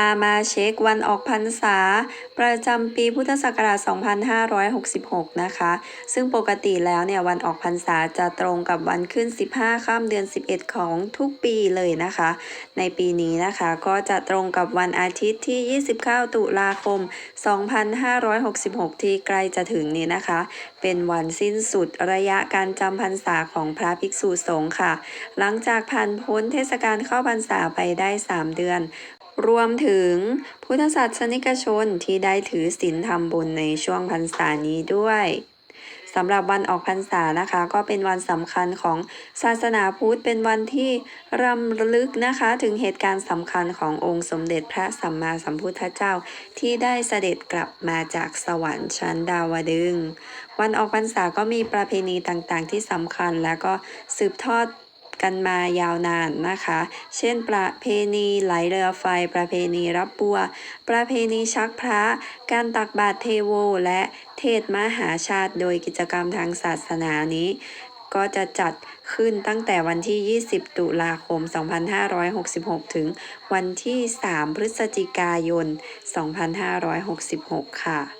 ามาเช็ควันออกพรรษา ประจำปีพุทธศักราช 2566 นะคะ ซึ่งปกติแล้วเนี่ยวันออกพรรษาจะตรงกับวันขึ้น 15 ข้ามเดือน 11 ของทุกปีเลยนะคะ ในปีนี้นะคะก็จะตรงกับวันอาทิตย์ที่ 29 ตุลาคม 2566 ที่ใกล้จะถึงนี้นะคะ เป็นวันสิ้นสุดระยะการจำพรรษาของพระภิกษุสงฆ์ค่ะ หลังจากผ่านพ้นเทศกาลเข้าพรรษาไปได้ 3 เดือน รวมถึงพุทธศาสนิกชนที่ได้ถือศีลทำบุญในช่วงพรรษานี้ด้วยสำหรับวันออกพรรษานะคะ ก็เป็นวันสำคัญของศาสนาพุทธเป็นวันที่รำลึกนะคะถึงเหตุการณ์สำคัญขององค์สมเด็จพระสัมมาสัมพุทธเจ้า ที่ได้เสด็จกลับมาจากสวรรค์ชั้นดาวดึง วันออกพรรษาก็มีประเพณีต่างๆที่สำคัญแล้วก็สืบทอด กันมายาวนานนะคะ เช่น ประเพณีไหลเรือไฟ ประเพณีรับบัว ประเพณีชักพระ การตักบาตรเทโว และเทศมหาชาติโดยกิจกรรมทางศาสนานี้ก็จะจัดขึ้นตั้งแต่วันที่ 20 ตุลาคม 2566 ถึงวันที่ 3 พฤศจิกายน 2566 ค่ะ